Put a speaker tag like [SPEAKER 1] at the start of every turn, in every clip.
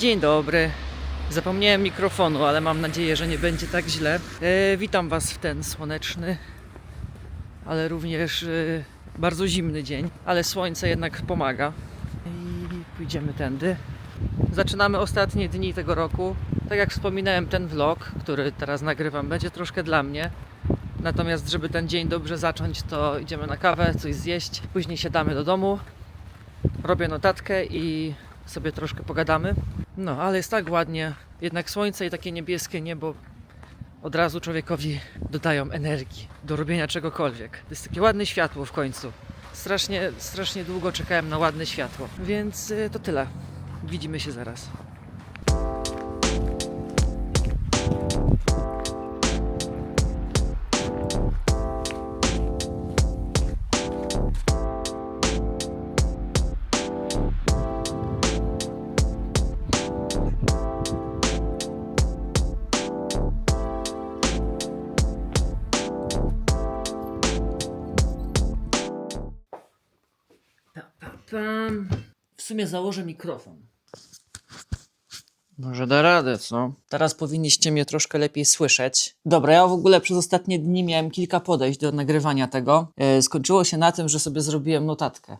[SPEAKER 1] Dzień dobry. Zapomniałem mikrofonu, ale mam nadzieję, że nie będzie tak źle. E, witam Was w ten słoneczny, ale również e, bardzo zimny dzień, ale słońce jednak pomaga. I pójdziemy tędy. Zaczynamy ostatnie dni tego roku. Tak jak wspominałem, ten vlog, który teraz nagrywam, będzie troszkę dla mnie. Natomiast, żeby ten dzień dobrze zacząć, to idziemy na kawę, coś zjeść. Później siadamy do domu, robię notatkę i sobie troszkę pogadamy. No, ale jest tak ładnie. Jednak słońce i takie niebieskie niebo od razu człowiekowi dodają energii do robienia czegokolwiek. To jest takie ładne światło w końcu. Strasznie, strasznie długo czekałem na ładne światło. Więc y, to tyle. Widzimy się zaraz. Założę mikrofon. Może da radę, co? Teraz powinniście mnie troszkę lepiej słyszeć. Dobra, ja w ogóle przez ostatnie dni miałem kilka podejść do nagrywania tego. E, skończyło się na tym, że sobie zrobiłem notatkę.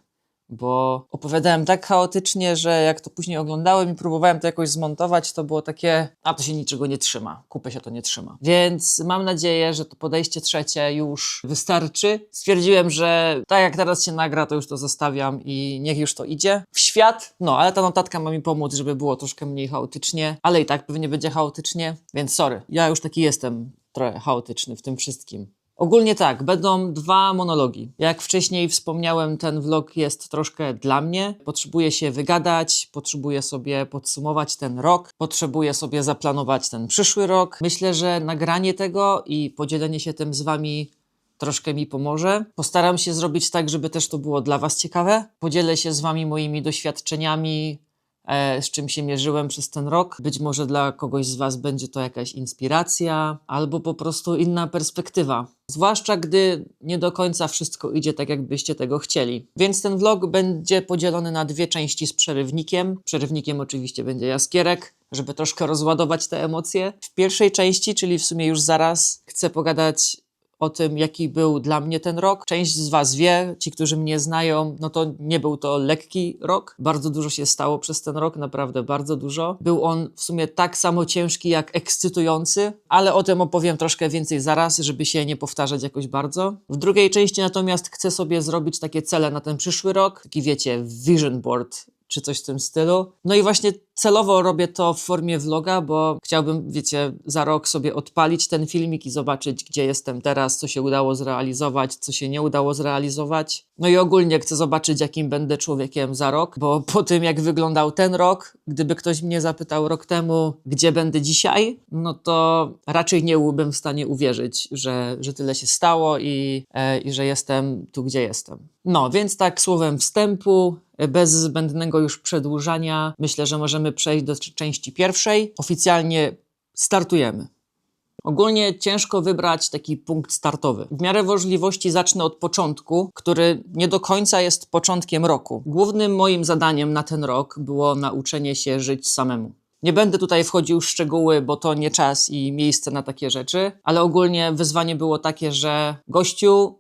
[SPEAKER 1] Bo opowiadałem tak chaotycznie, że jak to później oglądałem i próbowałem to jakoś zmontować, to było takie, a to się niczego nie trzyma, kupę się to nie trzyma. Więc mam nadzieję, że to podejście trzecie już wystarczy. Stwierdziłem, że tak jak teraz się nagra, to już to zostawiam i niech już to idzie w świat. No, ale ta notatka ma mi pomóc, żeby było troszkę mniej chaotycznie, ale i tak pewnie będzie chaotycznie, więc sorry, ja już taki jestem trochę chaotyczny w tym wszystkim. Ogólnie tak, będą dwa monologi. Jak wcześniej wspomniałem, ten vlog jest troszkę dla mnie. Potrzebuję się wygadać, potrzebuję sobie podsumować ten rok, potrzebuję sobie zaplanować ten przyszły rok. Myślę, że nagranie tego i podzielenie się tym z wami troszkę mi pomoże. Postaram się zrobić tak, żeby też to było dla Was ciekawe. Podzielę się z Wami moimi doświadczeniami, z czym się mierzyłem przez ten rok. Być może dla kogoś z Was będzie to jakaś inspiracja albo po prostu inna perspektywa. Zwłaszcza gdy nie do końca wszystko idzie tak, jakbyście tego chcieli. Więc ten vlog będzie podzielony na dwie części z przerywnikiem. Przerywnikiem oczywiście będzie jaskierek, żeby troszkę rozładować te emocje. W pierwszej części, czyli w sumie już zaraz, chcę pogadać o tym, jaki był dla mnie ten rok. Część z Was wie, ci, którzy mnie znają, no to nie był to lekki rok. Bardzo dużo się stało przez ten rok, naprawdę bardzo dużo. Był on w sumie tak samo ciężki, jak ekscytujący, ale o tym opowiem troszkę więcej zaraz, żeby się nie powtarzać jakoś bardzo. W drugiej części natomiast chcę sobie zrobić takie cele na ten przyszły rok, taki wiecie, vision board czy coś w tym stylu. No i właśnie celowo robię to w formie vloga, bo chciałbym, wiecie, za rok sobie odpalić ten filmik i zobaczyć, gdzie jestem teraz, co się udało zrealizować, co się nie udało zrealizować. No i ogólnie chcę zobaczyć, jakim będę człowiekiem za rok, bo po tym, jak wyglądał ten rok, gdyby ktoś mnie zapytał rok temu, gdzie będę dzisiaj, no to raczej nie byłbym w stanie uwierzyć, że, że tyle się stało i, e, i że jestem tu, gdzie jestem. No, więc tak słowem wstępu, bez zbędnego już przedłużania, myślę, że możemy przejść do części pierwszej. Oficjalnie startujemy. Ogólnie ciężko wybrać taki punkt startowy. W miarę możliwości zacznę od początku, który nie do końca jest początkiem roku. Głównym moim zadaniem na ten rok było nauczenie się żyć samemu. Nie będę tutaj wchodził w szczegóły, bo to nie czas i miejsce na takie rzeczy, ale ogólnie wyzwanie było takie, że gościu,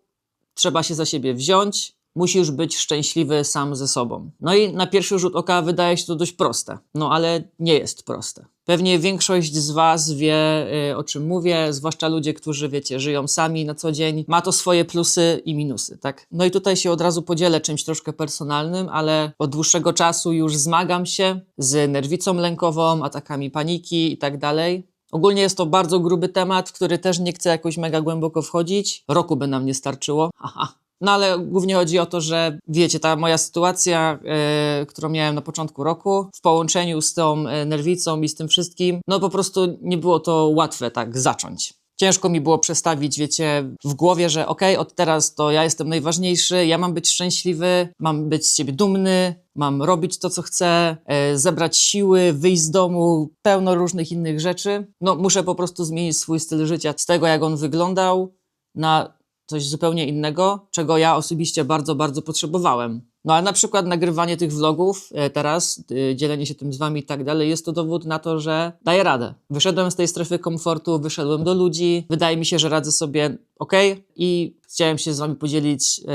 [SPEAKER 1] trzeba się za siebie wziąć, musisz być szczęśliwy sam ze sobą. No i na pierwszy rzut oka wydaje się to dość proste, no ale nie jest proste. Pewnie większość z Was wie, y, o czym mówię, zwłaszcza ludzie, którzy, wiecie, żyją sami na co dzień. Ma to swoje plusy i minusy, tak? No i tutaj się od razu podzielę czymś troszkę personalnym, ale od dłuższego czasu już zmagam się z nerwicą lękową, atakami paniki i tak dalej. Ogólnie jest to bardzo gruby temat, w który też nie chcę jakoś mega głęboko wchodzić. Roku by nam nie starczyło. Haha. No ale głównie chodzi o to, że wiecie, ta moja sytuacja, e, którą miałem na początku roku, w połączeniu z tą e, nerwicą i z tym wszystkim, no po prostu nie było to łatwe tak zacząć. Ciężko mi było przestawić, wiecie, w głowie, że okej, od teraz to ja jestem najważniejszy, ja mam być szczęśliwy, mam być z siebie dumny, mam robić to, co chcę, e, zebrać siły, wyjść z domu, pełno różnych innych rzeczy. No, muszę po prostu zmienić swój styl życia z tego, jak on wyglądał, na coś zupełnie innego, czego ja osobiście bardzo, bardzo potrzebowałem. No ale na przykład nagrywanie tych vlogów e, teraz, e, dzielenie się tym z wami i tak dalej, jest to dowód na to, że daję radę. Wyszedłem z tej strefy komfortu, wyszedłem do ludzi, wydaje mi się, że radzę sobie ok i chciałem się z wami podzielić, e,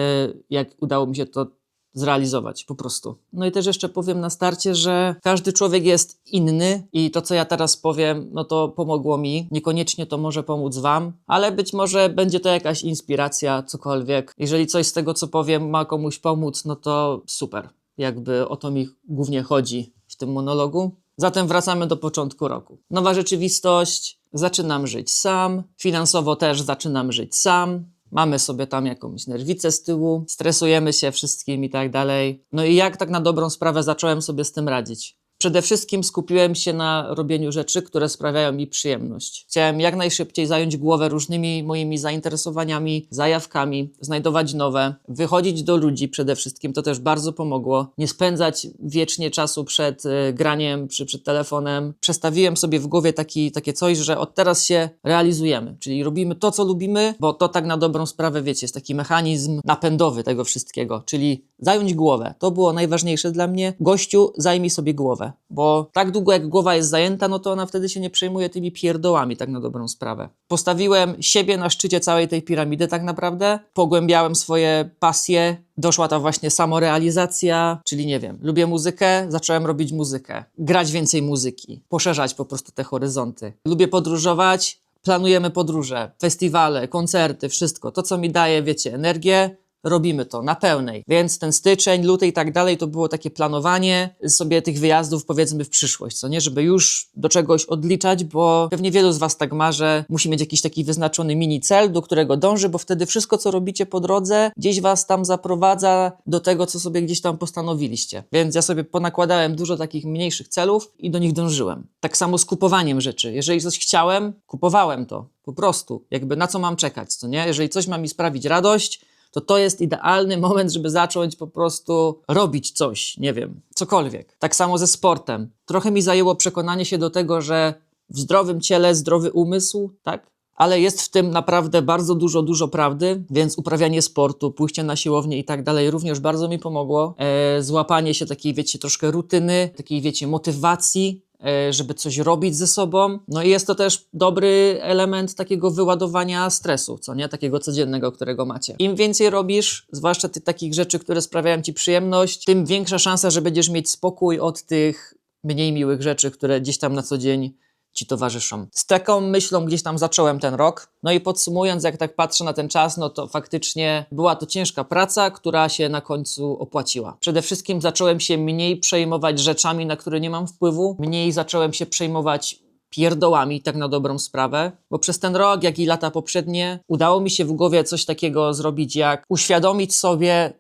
[SPEAKER 1] jak udało mi się to zrealizować po prostu. No i też jeszcze powiem na starcie, że każdy człowiek jest inny i to, co ja teraz powiem, no to pomogło mi. Niekoniecznie to może pomóc wam, ale być może będzie to jakaś inspiracja, cokolwiek. Jeżeli coś z tego, co powiem, ma komuś pomóc, no to super. Jakby o to mi głównie chodzi w tym monologu. Zatem wracamy do początku roku. Nowa rzeczywistość, zaczynam żyć sam, finansowo też zaczynam żyć sam, mamy sobie tam jakąś nerwicę z tyłu, stresujemy się wszystkim i tak dalej. No i jak tak na dobrą sprawę zacząłem sobie z tym radzić? Przede wszystkim skupiłem się na robieniu rzeczy, które sprawiają mi przyjemność. Chciałem jak najszybciej zająć głowę różnymi moimi zainteresowaniami, zajawkami, znajdować nowe, wychodzić do ludzi przede wszystkim, to też bardzo pomogło. Nie spędzać wiecznie czasu przed y, graniem czy przed telefonem. Przestawiłem sobie w głowie taki, takie coś, że od teraz się realizujemy, czyli robimy to, co lubimy, bo to tak na dobrą sprawę, wiecie, jest taki mechanizm napędowy tego wszystkiego, czyli zająć głowę. To było najważniejsze dla mnie. Gościu, zajmij sobie głowę bo tak długo jak głowa jest zajęta, no to ona wtedy się nie przejmuje tymi pierdołami, tak na dobrą sprawę. Postawiłem siebie na szczycie całej tej piramidy, tak naprawdę. Pogłębiałem swoje pasje. Doszła ta właśnie samorealizacja, czyli nie wiem, lubię muzykę, zacząłem robić muzykę, grać więcej muzyki, poszerzać po prostu te horyzonty. Lubię podróżować, planujemy podróże, festiwale, koncerty, wszystko. To, co mi daje, wiecie, energię, robimy to na pełnej. Więc ten styczeń, luty i tak dalej to było takie planowanie sobie tych wyjazdów powiedzmy w przyszłość, co nie, żeby już do czegoś odliczać, bo pewnie wielu z was tak ma, że musi mieć jakiś taki wyznaczony mini cel, do którego dąży, bo wtedy wszystko, co robicie po drodze, gdzieś was tam zaprowadza do tego, co sobie gdzieś tam postanowiliście. Więc ja sobie ponakładałem dużo takich mniejszych celów i do nich dążyłem. Tak samo z kupowaniem rzeczy. Jeżeli coś chciałem, kupowałem to. Po prostu. Jakby na co mam czekać, co nie? Jeżeli coś ma mi sprawić radość, to to jest idealny moment, żeby zacząć po prostu robić coś, nie wiem, cokolwiek. Tak samo ze sportem. Trochę mi zajęło przekonanie się do tego, że w zdrowym ciele zdrowy umysł, tak? Ale jest w tym naprawdę bardzo dużo, dużo prawdy, więc uprawianie sportu, pójście na siłownię i tak dalej również bardzo mi pomogło. E, złapanie się takiej, wiecie, troszkę rutyny, takiej, wiecie, motywacji, żeby coś robić ze sobą. No i jest to też dobry element takiego wyładowania stresu, co nie? Takiego codziennego, którego macie. Im więcej robisz, zwłaszcza tych takich rzeczy, które sprawiają ci przyjemność, tym większa szansa, że będziesz mieć spokój od tych mniej miłych rzeczy, które gdzieś tam na co dzień ci towarzyszą. Z taką myślą gdzieś tam zacząłem ten rok. No i podsumując, jak tak patrzę na ten czas, no to faktycznie była to ciężka praca, która się na końcu opłaciła. Przede wszystkim zacząłem się mniej przejmować rzeczami, na które nie mam wpływu, mniej zacząłem się przejmować pierdołami, tak na dobrą sprawę, bo przez ten rok, jak i lata poprzednie, udało mi się w głowie coś takiego zrobić, jak uświadomić sobie,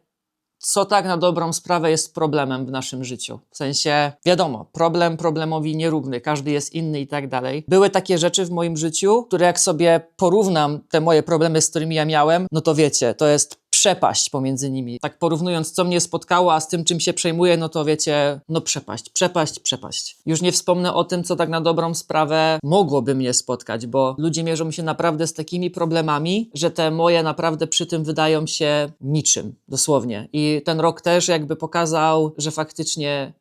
[SPEAKER 1] co tak na dobrą sprawę jest problemem w naszym życiu. W sensie, wiadomo, problem problemowi nierówny, każdy jest inny i tak dalej. Były takie rzeczy w moim życiu, które jak sobie porównam te moje problemy, z którymi ja miałem, no to wiecie, to jest przepaść pomiędzy nimi. Tak porównując, co mnie spotkało, a z tym, czym się przejmuję, no to wiecie, no przepaść, przepaść, przepaść. Już nie wspomnę o tym, co tak na dobrą sprawę mogłoby mnie spotkać, bo ludzie mierzą się naprawdę z takimi problemami, że te moje naprawdę przy tym wydają się niczym, dosłownie. I ten rok też jakby pokazał, że faktycznie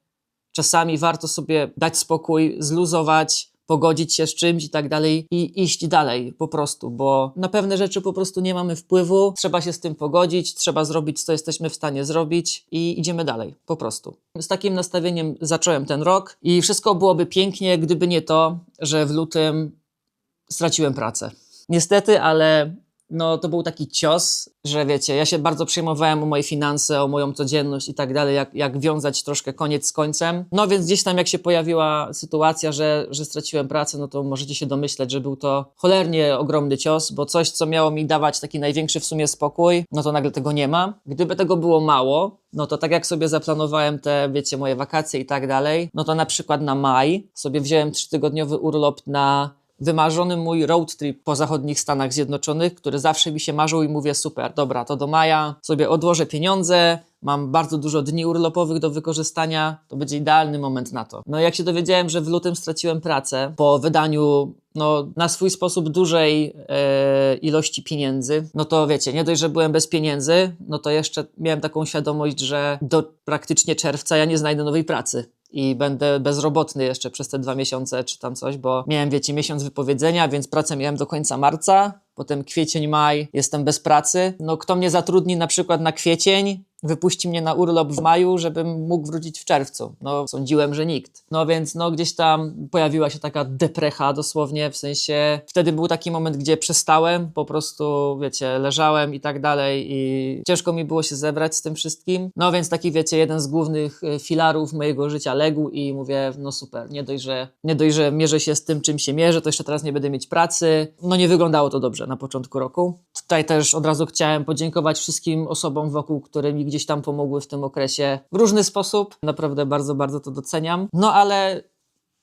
[SPEAKER 1] czasami warto sobie dać spokój, zluzować, pogodzić się z czymś i tak dalej i iść dalej po prostu, bo na pewne rzeczy po prostu nie mamy wpływu, trzeba się z tym pogodzić, trzeba zrobić, co jesteśmy w stanie zrobić i idziemy dalej, po prostu. Z takim nastawieniem zacząłem ten rok i wszystko byłoby pięknie, gdyby nie to, że w lutym straciłem pracę. Niestety, ale no to był taki cios, że wiecie, ja się bardzo przejmowałem o moje finanse, o moją codzienność i tak dalej, jak, jak wiązać troszkę koniec z końcem. No więc gdzieś tam jak się pojawiła sytuacja, że, że straciłem pracę, no to możecie się domyśleć, że był to cholernie ogromny cios, bo coś, co miało mi dawać taki największy w sumie spokój, no to nagle tego nie ma. Gdyby tego było mało, no to tak jak sobie zaplanowałem te, wiecie, moje wakacje i tak dalej, no to na przykład na maj sobie wziąłem trzytygodniowy urlop na wymarzony mój road trip po zachodnich Stanach Zjednoczonych, który zawsze mi się marzył i mówię super, dobra, to do maja sobie odłożę pieniądze, mam bardzo dużo dni urlopowych do wykorzystania, to będzie idealny moment na to. No jak się dowiedziałem, że w lutym straciłem pracę po wydaniu no, na swój sposób dużej e, ilości pieniędzy, no to wiecie, nie dość, że byłem bez pieniędzy, no to jeszcze miałem taką świadomość, że do praktycznie czerwca ja nie znajdę nowej pracy i będę bezrobotny jeszcze przez te dwa miesiące czy tam coś, bo miałem, wiecie, miesiąc wypowiedzenia, więc pracę miałem do końca marca, potem kwiecień, maj, jestem bez pracy. No kto mnie zatrudni na przykład na kwiecień, wypuści mnie na urlop w maju, żebym mógł wrócić w czerwcu. No sądziłem, że nikt. No więc no gdzieś tam pojawiła się taka deprecha dosłownie, w sensie wtedy był taki moment, gdzie przestałem, po prostu wiecie, leżałem i tak dalej i ciężko mi było się zebrać z tym wszystkim. No więc taki wiecie, jeden z głównych e, filarów mojego życia legł i mówię, no super, nie dość, że, nie dość, że mierzę się z tym, czym się mierzę, to jeszcze teraz nie będę mieć pracy. No nie wyglądało to dobrze na początku roku. Tutaj też od razu chciałem podziękować wszystkim osobom wokół, które mi gdzieś tam pomogły w tym okresie w różny sposób. Naprawdę bardzo, bardzo to doceniam. No ale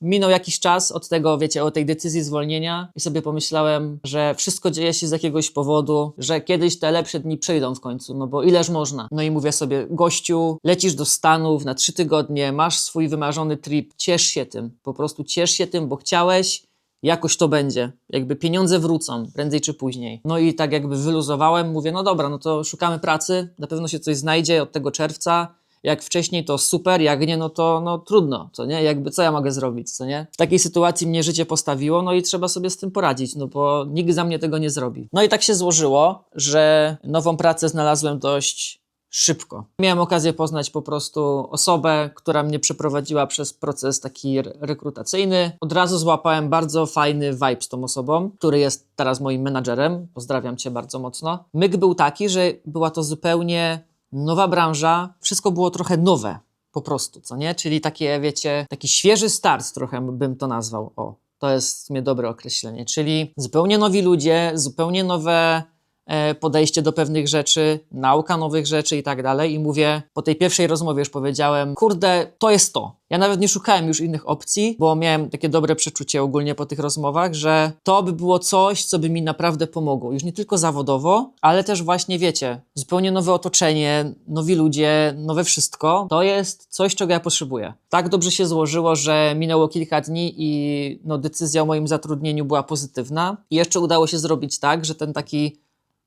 [SPEAKER 1] minął jakiś czas od tego, wiecie, od tej decyzji zwolnienia i sobie pomyślałem, że wszystko dzieje się z jakiegoś powodu, że kiedyś te lepsze dni przyjdą w końcu, no bo ileż można. No i mówię sobie, gościu, lecisz do Stanów na trzy tygodnie, masz swój wymarzony trip, ciesz się tym, po prostu ciesz się tym, bo chciałeś, jakoś to będzie. Jakby pieniądze wrócą, prędzej czy później. No i tak jakby wyluzowałem, mówię, no dobra, no to szukamy pracy, na pewno się coś znajdzie od tego czerwca. Jak wcześniej to super, jak nie, no to no, trudno, co nie? Jakby co ja mogę zrobić, co nie? W takiej sytuacji mnie życie postawiło, no i trzeba sobie z tym poradzić, no bo nikt za mnie tego nie zrobi. No i tak się złożyło, że nową pracę znalazłem dość szybko. Miałem okazję poznać po prostu osobę, która mnie przeprowadziła przez proces taki re- rekrutacyjny. Od razu złapałem bardzo fajny vibe z tą osobą, który jest teraz moim menadżerem. Pozdrawiam cię bardzo mocno. Myk był taki, że była to zupełnie nowa branża, wszystko było trochę nowe. Po prostu, co nie? Czyli takie, wiecie, taki świeży start trochę bym to nazwał. O, to jest sumie dobre określenie. Czyli zupełnie nowi ludzie, zupełnie nowe podejście do pewnych rzeczy, nauka nowych rzeczy i tak dalej. I mówię, po tej pierwszej rozmowie już powiedziałem, kurde, to jest to. Ja nawet nie szukałem już innych opcji, bo miałem takie dobre przeczucie ogólnie po tych rozmowach, że to by było coś, co by mi naprawdę pomogło. Już nie tylko zawodowo, ale też właśnie, wiecie, zupełnie nowe otoczenie, nowi ludzie, nowe wszystko. To jest coś, czego ja potrzebuję. Tak dobrze się złożyło, że minęło kilka dni i no, decyzja o moim zatrudnieniu była pozytywna. I jeszcze udało się zrobić tak, że ten taki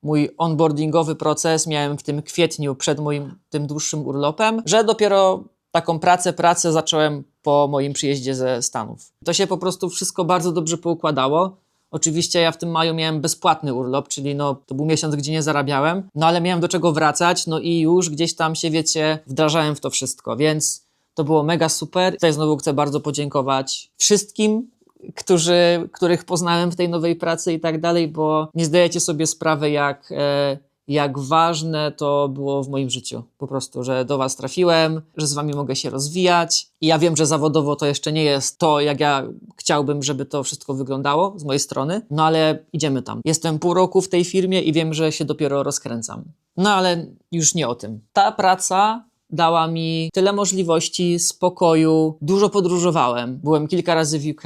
[SPEAKER 1] mój onboardingowy proces miałem w tym kwietniu przed moim tym dłuższym urlopem, że dopiero taką pracę, pracę zacząłem po moim przyjeździe ze Stanów. To się po prostu wszystko bardzo dobrze poukładało. Oczywiście ja w tym maju miałem bezpłatny urlop, czyli no, to był miesiąc, gdzie nie zarabiałem, no ale miałem do czego wracać, no i już gdzieś tam się, wiecie, wdrażałem w to wszystko, więc to było mega super. Tutaj znowu chcę bardzo podziękować wszystkim, którzy, których poznałem w tej nowej pracy i tak dalej, bo nie zdajecie sobie sprawy, jak, e, jak ważne to było w moim życiu. Po prostu, że do Was trafiłem, że z Wami mogę się rozwijać. I ja wiem, że zawodowo to jeszcze nie jest to, jak ja chciałbym, żeby to wszystko wyglądało z mojej strony, no ale idziemy tam. Jestem pół roku w tej firmie i wiem, że się dopiero rozkręcam. No ale już nie o tym. Ta praca dała mi tyle możliwości, spokoju. Dużo podróżowałem. Byłem kilka razy w UK,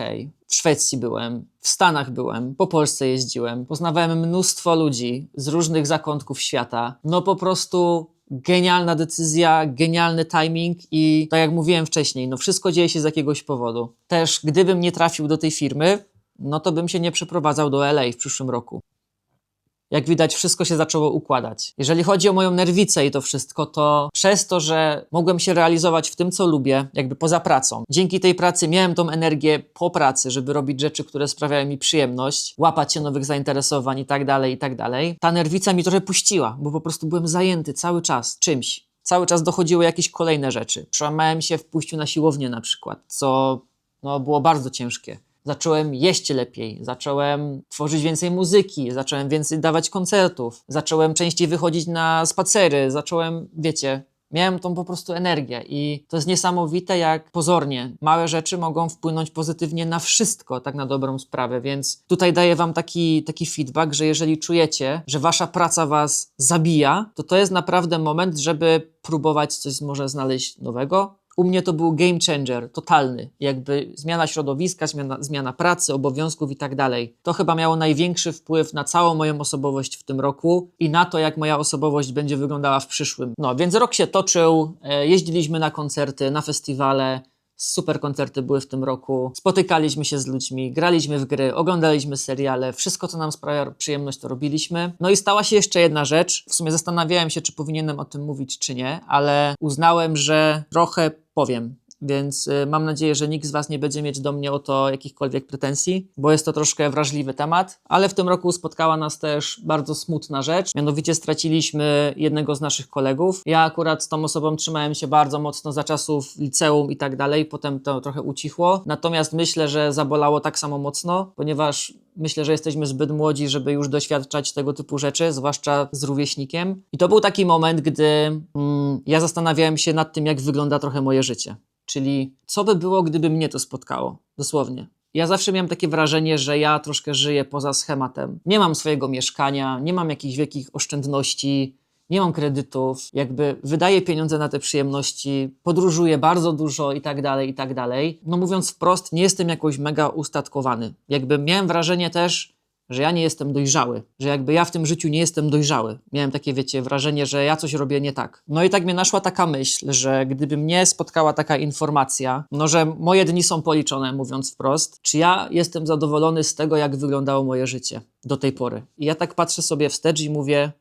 [SPEAKER 1] w Szwecji byłem, w Stanach byłem, po Polsce jeździłem. Poznawałem mnóstwo ludzi z różnych zakątków świata. No po prostu genialna decyzja, genialny timing i tak jak mówiłem wcześniej, no wszystko dzieje się z jakiegoś powodu. Też gdybym nie trafił do tej firmy, no to bym się nie przeprowadzał do LA w przyszłym roku jak widać, wszystko się zaczęło układać. Jeżeli chodzi o moją nerwicę i to wszystko, to przez to, że mogłem się realizować w tym, co lubię, jakby poza pracą, dzięki tej pracy miałem tą energię po pracy, żeby robić rzeczy, które sprawiają mi przyjemność, łapać się nowych zainteresowań i tak dalej, i tak dalej. Ta nerwica mi trochę puściła, bo po prostu byłem zajęty cały czas czymś. Cały czas dochodziły jakieś kolejne rzeczy. Przełamałem się w pójściu na siłownię na przykład, co no, było bardzo ciężkie zacząłem jeść lepiej, zacząłem tworzyć więcej muzyki, zacząłem więcej dawać koncertów, zacząłem częściej wychodzić na spacery, zacząłem, wiecie, miałem tą po prostu energię i to jest niesamowite, jak pozornie małe rzeczy mogą wpłynąć pozytywnie na wszystko, tak na dobrą sprawę, więc tutaj daję wam taki, taki feedback, że jeżeli czujecie, że wasza praca was zabija, to to jest naprawdę moment, żeby próbować coś może znaleźć nowego, u mnie to był game changer, totalny. Jakby zmiana środowiska, zmiana, zmiana pracy, obowiązków i tak dalej. To chyba miało największy wpływ na całą moją osobowość w tym roku i na to, jak moja osobowość będzie wyglądała w przyszłym. No, więc rok się toczył, e, jeździliśmy na koncerty, na festiwale, Super koncerty były w tym roku. Spotykaliśmy się z ludźmi, graliśmy w gry, oglądaliśmy seriale, wszystko, co nam sprawia przyjemność, to robiliśmy. No i stała się jeszcze jedna rzecz. W sumie zastanawiałem się, czy powinienem o tym mówić, czy nie, ale uznałem, że trochę powiem. Więc y, mam nadzieję, że nikt z Was nie będzie mieć do mnie o to jakichkolwiek pretensji, bo jest to troszkę wrażliwy temat. Ale w tym roku spotkała nas też bardzo smutna rzecz. Mianowicie straciliśmy jednego z naszych kolegów. Ja akurat z tą osobą trzymałem się bardzo mocno za czasów liceum i tak dalej, potem to trochę ucichło. Natomiast myślę, że zabolało tak samo mocno, ponieważ myślę, że jesteśmy zbyt młodzi, żeby już doświadczać tego typu rzeczy, zwłaszcza z rówieśnikiem. I to był taki moment, gdy mm, ja zastanawiałem się nad tym, jak wygląda trochę moje życie. Czyli co by było, gdyby mnie to spotkało? Dosłownie. Ja zawsze miałem takie wrażenie, że ja troszkę żyję poza schematem. Nie mam swojego mieszkania, nie mam jakichś wielkich oszczędności, nie mam kredytów, jakby wydaję pieniądze na te przyjemności, podróżuję bardzo dużo i tak dalej, i tak dalej. No mówiąc wprost, nie jestem jakoś mega ustatkowany. Jakby miałem wrażenie też, że ja nie jestem dojrzały, że jakby ja w tym życiu nie jestem dojrzały. Miałem takie, wiecie, wrażenie, że ja coś robię nie tak. No i tak mnie naszła taka myśl, że gdyby mnie spotkała taka informacja, no że moje dni są policzone, mówiąc wprost, czy ja jestem zadowolony z tego, jak wyglądało moje życie do tej pory. I ja tak patrzę sobie wstecz i mówię,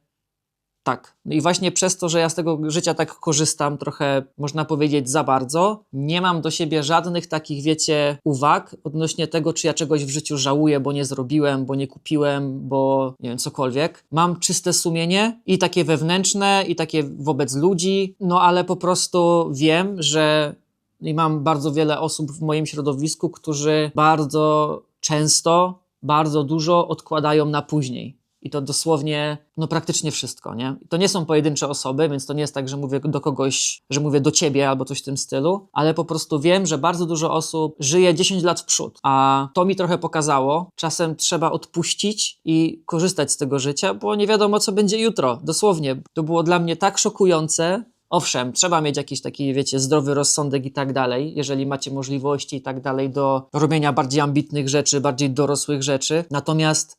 [SPEAKER 1] tak. No i właśnie przez to, że ja z tego życia tak korzystam, trochę można powiedzieć za bardzo, nie mam do siebie żadnych takich, wiecie, uwag odnośnie tego, czy ja czegoś w życiu żałuję, bo nie zrobiłem, bo nie kupiłem, bo nie wiem, cokolwiek. Mam czyste sumienie i takie wewnętrzne, i takie wobec ludzi, no ale po prostu wiem, że i mam bardzo wiele osób w moim środowisku, którzy bardzo często, bardzo dużo odkładają na później. I to dosłownie, no praktycznie wszystko, nie? To nie są pojedyncze osoby, więc to nie jest tak, że mówię do kogoś, że mówię do ciebie albo coś w tym stylu, ale po prostu wiem, że bardzo dużo osób żyje 10 lat w przód, a to mi trochę pokazało. Czasem trzeba odpuścić i korzystać z tego życia, bo nie wiadomo, co będzie jutro. Dosłownie. To było dla mnie tak szokujące, Owszem, trzeba mieć jakiś taki, wiecie, zdrowy rozsądek i tak dalej, jeżeli macie możliwości i tak dalej do robienia bardziej ambitnych rzeczy, bardziej dorosłych rzeczy. Natomiast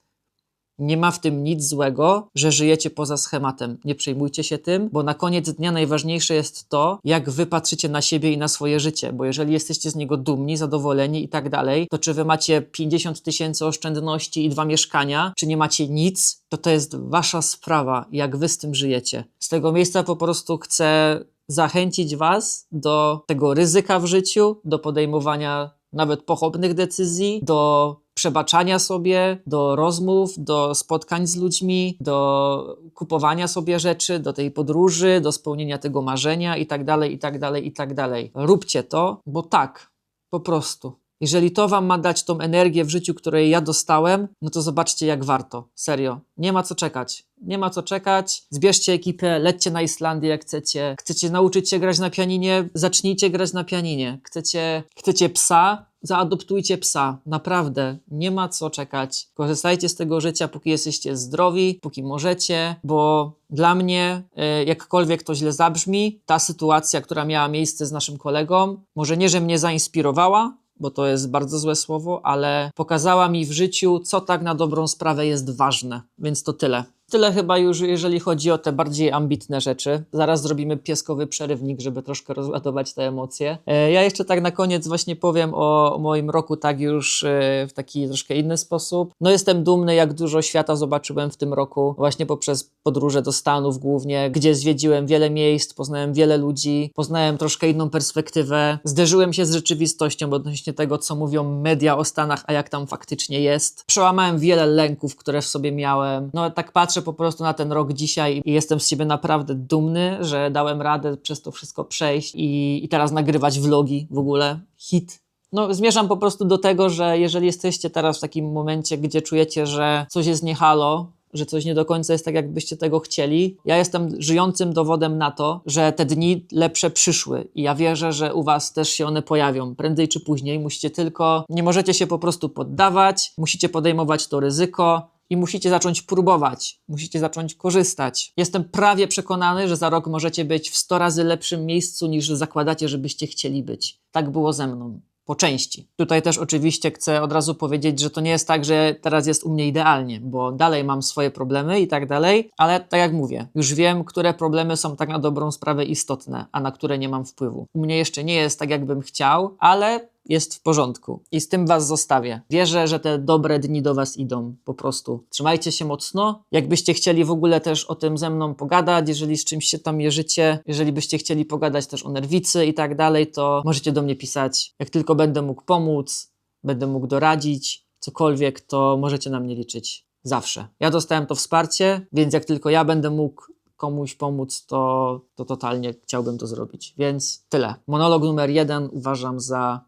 [SPEAKER 1] nie ma w tym nic złego, że żyjecie poza schematem. Nie przejmujcie się tym, bo na koniec dnia najważniejsze jest to, jak wy patrzycie na siebie i na swoje życie. Bo jeżeli jesteście z niego dumni, zadowoleni i tak dalej, to czy wy macie 50 tysięcy oszczędności i dwa mieszkania, czy nie macie nic, to to jest wasza sprawa, jak wy z tym żyjecie. Z tego miejsca po prostu chcę zachęcić was do tego ryzyka w życiu, do podejmowania nawet pochopnych decyzji, do przebaczania sobie, do rozmów, do spotkań z ludźmi, do kupowania sobie rzeczy, do tej podróży, do spełnienia tego marzenia i tak dalej, i tak dalej, i tak dalej. Róbcie to, bo tak, po prostu. Jeżeli to wam ma dać tą energię w życiu, której ja dostałem, no to zobaczcie, jak warto. Serio. Nie ma co czekać. Nie ma co czekać. Zbierzcie ekipę, lećcie na Islandię, jak chcecie. Chcecie nauczyć się grać na pianinie? Zacznijcie grać na pianinie. Chcecie, chcecie psa? Zaadoptujcie psa. Naprawdę. Nie ma co czekać. Korzystajcie z tego życia, póki jesteście zdrowi, póki możecie, bo dla mnie, e, jakkolwiek to źle zabrzmi, ta sytuacja, która miała miejsce z naszym kolegą, może nie, że mnie zainspirowała, bo to jest bardzo złe słowo, ale pokazała mi w życiu, co tak na dobrą sprawę jest ważne. Więc to tyle. Tyle chyba już, jeżeli chodzi o te bardziej ambitne rzeczy. Zaraz zrobimy pieskowy przerywnik, żeby troszkę rozładować te emocje. E, ja jeszcze tak na koniec właśnie powiem o moim roku tak już e, w taki troszkę inny sposób. No jestem dumny, jak dużo świata zobaczyłem w tym roku, właśnie poprzez podróże do Stanów głównie, gdzie zwiedziłem wiele miejsc, poznałem wiele ludzi, poznałem troszkę inną perspektywę, zderzyłem się z rzeczywistością odnośnie tego, co mówią media o Stanach, a jak tam faktycznie jest. Przełamałem wiele lęków, które w sobie miałem. No tak patrzę po prostu na ten rok dzisiaj i jestem z siebie naprawdę dumny, że dałem radę przez to wszystko przejść i, i teraz nagrywać vlogi w ogóle. Hit. No, zmierzam po prostu do tego, że jeżeli jesteście teraz w takim momencie, gdzie czujecie, że coś jest nie halo, że coś nie do końca jest tak, jakbyście tego chcieli. Ja jestem żyjącym dowodem na to, że te dni lepsze przyszły i ja wierzę, że u Was też się one pojawią prędzej czy później. Musicie tylko, nie możecie się po prostu poddawać, musicie podejmować to ryzyko i musicie zacząć próbować, musicie zacząć korzystać. Jestem prawie przekonany, że za rok możecie być w 100 razy lepszym miejscu niż zakładacie, żebyście chcieli być. Tak było ze mną. Po części. Tutaj też oczywiście chcę od razu powiedzieć, że to nie jest tak, że teraz jest u mnie idealnie, bo dalej mam swoje problemy i tak dalej, ale tak jak mówię, już wiem, które problemy są tak na dobrą sprawę istotne, a na które nie mam wpływu. U mnie jeszcze nie jest tak, jakbym chciał, ale jest w porządku. I z tym Was zostawię. Wierzę, że te dobre dni do Was idą po prostu. Trzymajcie się mocno. Jakbyście chcieli w ogóle też o tym ze mną pogadać, jeżeli z czymś się tam mierzycie, jeżeli byście chcieli pogadać też o nerwicy i tak dalej, to możecie do mnie pisać. Jak tylko będę mógł pomóc, będę mógł doradzić, cokolwiek, to możecie na mnie liczyć. Zawsze. Ja dostałem to wsparcie, więc jak tylko ja będę mógł komuś pomóc, to, to totalnie chciałbym to zrobić. Więc tyle. Monolog numer jeden uważam za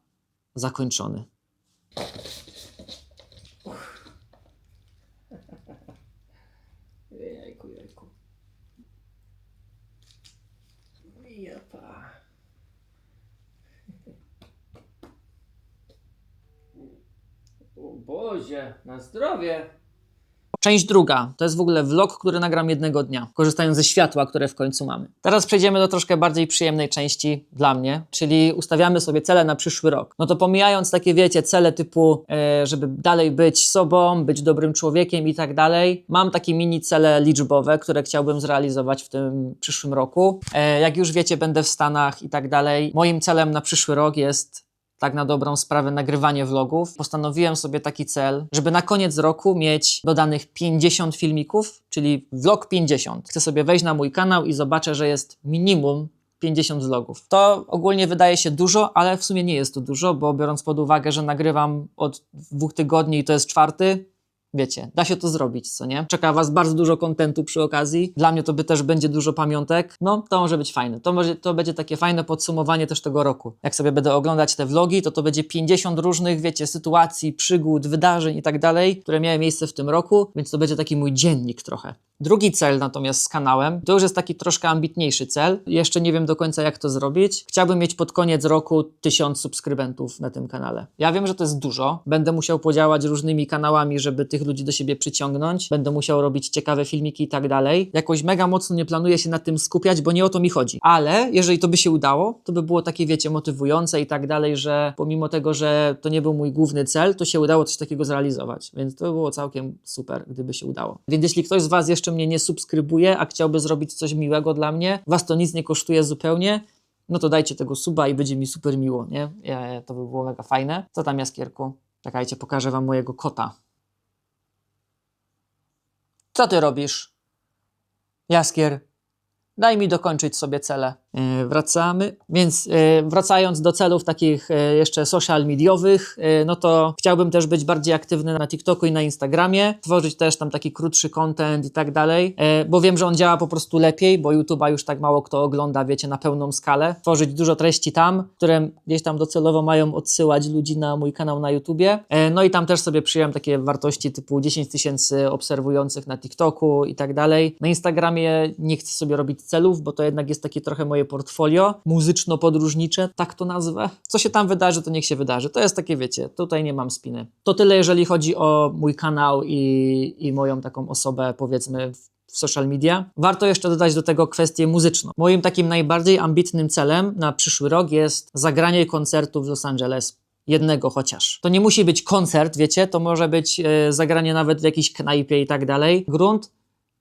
[SPEAKER 1] zakończony.
[SPEAKER 2] Jejku, jejku. Japa. O Bozie, na zdrowie.
[SPEAKER 1] Część druga to jest w ogóle vlog, który nagram jednego dnia, korzystając ze światła, które w końcu mamy. Teraz przejdziemy do troszkę bardziej przyjemnej części dla mnie, czyli ustawiamy sobie cele na przyszły rok. No to pomijając takie, wiecie, cele typu, e, żeby dalej być sobą, być dobrym człowiekiem i tak dalej, mam takie mini cele liczbowe, które chciałbym zrealizować w tym przyszłym roku. E, jak już wiecie, będę w Stanach i tak dalej. Moim celem na przyszły rok jest tak na dobrą sprawę nagrywanie vlogów. Postanowiłem sobie taki cel, żeby na koniec roku mieć dodanych 50 filmików, czyli vlog 50. Chcę sobie wejść na mój kanał i zobaczę, że jest minimum 50 vlogów. To ogólnie wydaje się dużo, ale w sumie nie jest to dużo, bo biorąc pod uwagę, że nagrywam od dwóch tygodni i to jest czwarty, wiecie, da się to zrobić, co nie? Czeka Was bardzo dużo kontentu przy okazji. Dla mnie to by też będzie dużo pamiątek. No, to może być fajne. To, może, to będzie takie fajne podsumowanie też tego roku. Jak sobie będę oglądać te vlogi, to to będzie 50 różnych, wiecie, sytuacji, przygód, wydarzeń i tak dalej, które miały miejsce w tym roku, więc to będzie taki mój dziennik trochę. Drugi cel natomiast z kanałem, to już jest taki troszkę ambitniejszy cel. Jeszcze nie wiem do końca jak to zrobić. Chciałbym mieć pod koniec roku 1000 subskrybentów na tym kanale. Ja wiem, że to jest dużo. Będę musiał podziałać różnymi kanałami, żeby tych ludzi do siebie przyciągnąć. Będę musiał robić ciekawe filmiki i tak dalej. Jakoś mega mocno nie planuję się na tym skupiać, bo nie o to mi chodzi. Ale jeżeli to by się udało, to by było takie, wiecie, motywujące i tak dalej, że pomimo tego, że to nie był mój główny cel, to się udało coś takiego zrealizować. Więc to by było całkiem super, gdyby się udało. Więc jeśli ktoś z Was jeszcze mnie nie subskrybuje, a chciałby zrobić coś miłego dla mnie, Was to nic nie kosztuje zupełnie, no to dajcie tego suba i będzie mi super miło, nie? Ja, to by było mega fajne. Co tam, Jaskierku? Czekajcie, pokażę Wam mojego kota. Co ty robisz? Jaskier, daj mi dokończyć sobie cele. E, wracamy. Więc e, wracając do celów takich e, jeszcze social mediowych, no to chciałbym też być bardziej aktywny na TikToku i na Instagramie, tworzyć też tam taki krótszy content i tak dalej, bo wiem, że on działa po prostu lepiej, bo YouTube'a już tak mało kto ogląda, wiecie, na pełną skalę. Tworzyć dużo treści tam, które gdzieś tam docelowo mają odsyłać ludzi na mój kanał na YouTubie. No i tam też sobie przyjąłem takie wartości typu 10 tysięcy obserwujących na TikToku i tak dalej. Na Instagramie nie chcę sobie robić celów, bo to jednak jest takie trochę moje portfolio muzyczno-podróżnicze, tak to nazwę. Co się tam wydarzy, to niech się wydarzy. To jest takie, wiecie, tutaj nie mam spiny. To tyle, jeżeli chodzi o mój kanał i, i moją taką osobę, powiedzmy, w social media. Warto jeszcze dodać do tego kwestię muzyczną. Moim takim najbardziej ambitnym celem na przyszły rok jest zagranie koncertu w Los Angeles jednego chociaż. To nie musi być koncert, wiecie, to może być e, zagranie nawet w jakiejś knajpie i tak dalej. Grunt,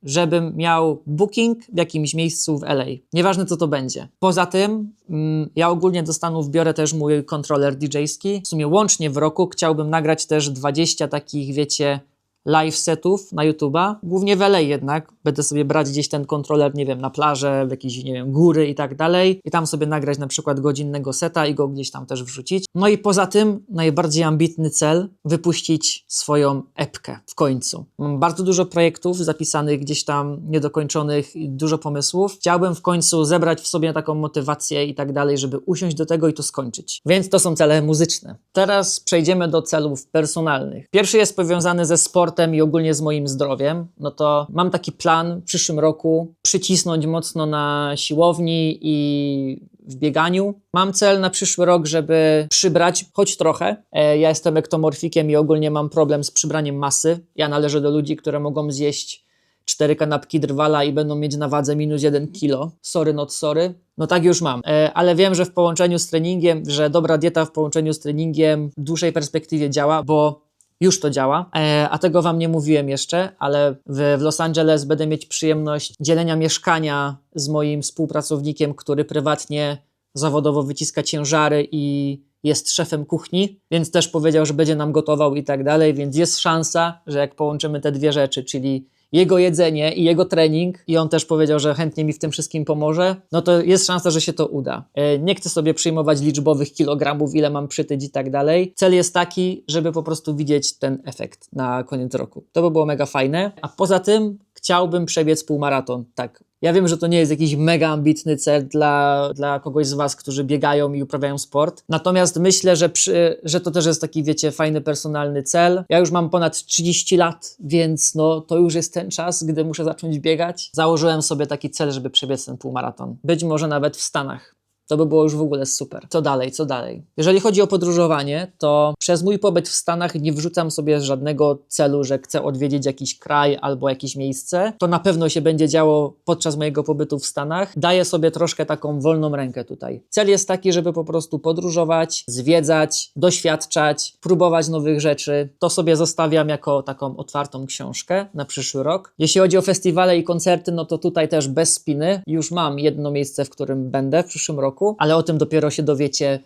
[SPEAKER 1] żebym miał booking w jakimś miejscu w LA. Nieważne co to będzie. Poza tym, mm, ja ogólnie do Stanów biorę też mój kontroler DJ-ski. W sumie łącznie w roku chciałbym nagrać też 20 takich, wiecie, live setów na YouTube'a, głównie w LA jednak. Będę sobie brać gdzieś ten kontroler, nie wiem, na plażę, w jakieś, nie wiem, góry i tak dalej i tam sobie nagrać na przykład godzinnego seta i go gdzieś tam też wrzucić. No i poza tym najbardziej ambitny cel, wypuścić swoją epkę w końcu. Mam bardzo dużo projektów zapisanych gdzieś tam niedokończonych dużo pomysłów. Chciałbym w końcu zebrać w sobie taką motywację i tak dalej, żeby usiąść do tego i to skończyć. Więc to są cele muzyczne. Teraz przejdziemy do celów personalnych. Pierwszy jest powiązany ze sportem i ogólnie z moim zdrowiem. No to mam taki plan w przyszłym roku przycisnąć mocno na siłowni i w bieganiu. Mam cel na przyszły rok, żeby przybrać choć trochę. E, Ja jestem ektomorfikiem i ogólnie mam problem z przybraniem masy. Ja należę do ludzi, które mogą zjeść cztery kanapki drwala i będą mieć na wadze minus jeden kilo. Sorry, not sorry. No tak już mam. E, Ale wiem, że w połączeniu z treningiem, że dobra dieta w połączeniu z treningiem w dłuższej perspektywie działa, bo już to działa, e, a tego Wam nie mówiłem jeszcze, ale w, w Los Angeles będę mieć przyjemność dzielenia mieszkania z moim współpracownikiem, który prywatnie, zawodowo wyciska ciężary i jest szefem kuchni, więc też powiedział, że będzie nam gotował i tak dalej, więc jest szansa, że jak połączymy te dwie rzeczy, czyli jego jedzenie i jego trening, i on też powiedział, że chętnie mi w tym wszystkim pomoże, no to jest szansa, że się to uda. E, Nie chcę sobie przyjmować liczbowych kilogramów, ile mam przytyć i tak dalej. Cel jest taki, żeby po prostu widzieć ten efekt na koniec roku. To by było mega fajne. A poza tym chciałbym przebiec półmaraton. Tak. Ja wiem, że to nie jest jakiś mega ambitny cel dla, dla kogoś z Was, którzy biegają i uprawiają sport. Natomiast myślę, że, przy, że to też jest taki, wiecie, fajny, personalny cel. Ja już mam ponad 30 lat, więc no, to już jest ten czas, gdy muszę zacząć biegać. Założyłem sobie taki cel, żeby przebiec ten półmaraton. Być może nawet w Stanach. To by było już w ogóle super. Co dalej, co dalej? Jeżeli chodzi o podróżowanie, to przez mój pobyt w Stanach nie wrzucam sobie żadnego celu, że chcę odwiedzić jakiś kraj albo jakieś miejsce. To na pewno się będzie działo podczas mojego pobytu w Stanach. Daję sobie troszkę taką wolną rękę tutaj. Cel jest taki, żeby po prostu podróżować, zwiedzać, doświadczać, próbować nowych rzeczy. To sobie zostawiam jako taką otwartą książkę na przyszły rok. Jeśli chodzi o festiwale i koncerty, no to tutaj też bez spiny. Już mam jedno miejsce, w którym będę w przyszłym roku, ale o tym dopiero się dowiecie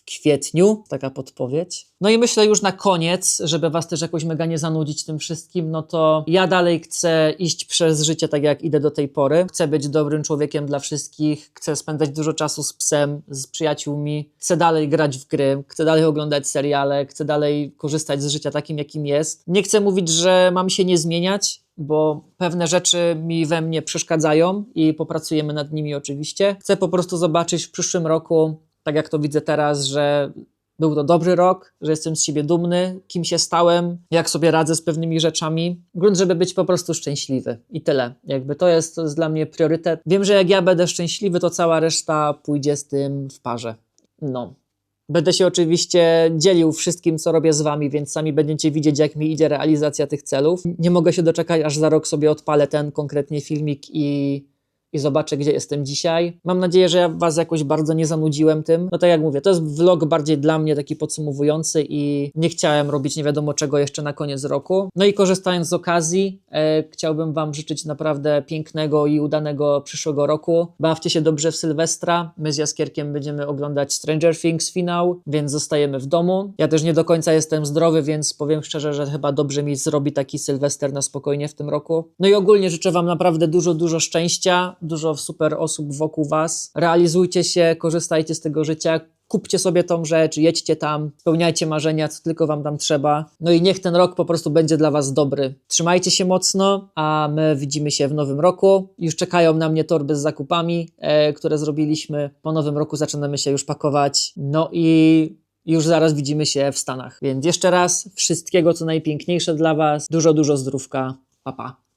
[SPEAKER 1] w kwietniu, taka podpowiedź. No i myślę już na koniec, żeby was też jakoś mega nie zanudzić tym wszystkim, no to ja dalej chcę iść przez życie tak jak idę do tej pory. Chcę być dobrym człowiekiem dla wszystkich, chcę spędzać dużo czasu z psem, z przyjaciółmi, chcę dalej grać w gry, chcę dalej oglądać seriale, chcę dalej korzystać z życia takim jakim jest. Nie chcę mówić, że mam się nie zmieniać, bo pewne rzeczy mi we mnie przeszkadzają i popracujemy nad nimi oczywiście. Chcę po prostu zobaczyć w przyszłym roku, tak jak to widzę teraz, że był to dobry rok, że jestem z siebie dumny, kim się stałem, jak sobie radzę z pewnymi rzeczami. Grunt, żeby być po prostu szczęśliwy i tyle. Jakby to jest, to jest dla mnie priorytet. Wiem, że jak ja będę szczęśliwy, to cała reszta pójdzie z tym w parze. No. Będę się oczywiście dzielił wszystkim, co robię z Wami, więc sami będziecie widzieć, jak mi idzie realizacja tych celów. Nie mogę się doczekać, aż za rok sobie odpalę ten konkretnie filmik i, i zobaczę, gdzie jestem dzisiaj. Mam nadzieję, że ja Was jakoś bardzo nie zanudziłem tym. No tak jak mówię, to jest vlog bardziej dla mnie taki podsumowujący i nie chciałem robić nie wiadomo czego jeszcze na koniec roku. No i korzystając z okazji, e, chciałbym Wam życzyć naprawdę pięknego i udanego przyszłego roku. Bawcie się dobrze w Sylwestra. My z Jaskierkiem będziemy oglądać Stranger Things finał, więc zostajemy w domu. Ja też nie do końca jestem zdrowy, więc powiem szczerze, że chyba dobrze mi zrobi taki Sylwester na spokojnie w tym roku. No i ogólnie życzę Wam naprawdę dużo, dużo szczęścia, dużo super osób wokół Was. Realizujcie się, korzystajcie z tego życia. Kupcie sobie tą rzecz, jedźcie tam, spełniajcie marzenia, co tylko Wam tam trzeba. No i niech ten rok po prostu będzie dla Was dobry. Trzymajcie się mocno, a my widzimy się w nowym roku. Już czekają na mnie torby z zakupami, e, które zrobiliśmy. Po nowym roku zaczynamy się już pakować. No i już zaraz widzimy się w Stanach. Więc jeszcze raz wszystkiego, co najpiękniejsze dla Was. Dużo, dużo zdrówka. Pa, pa.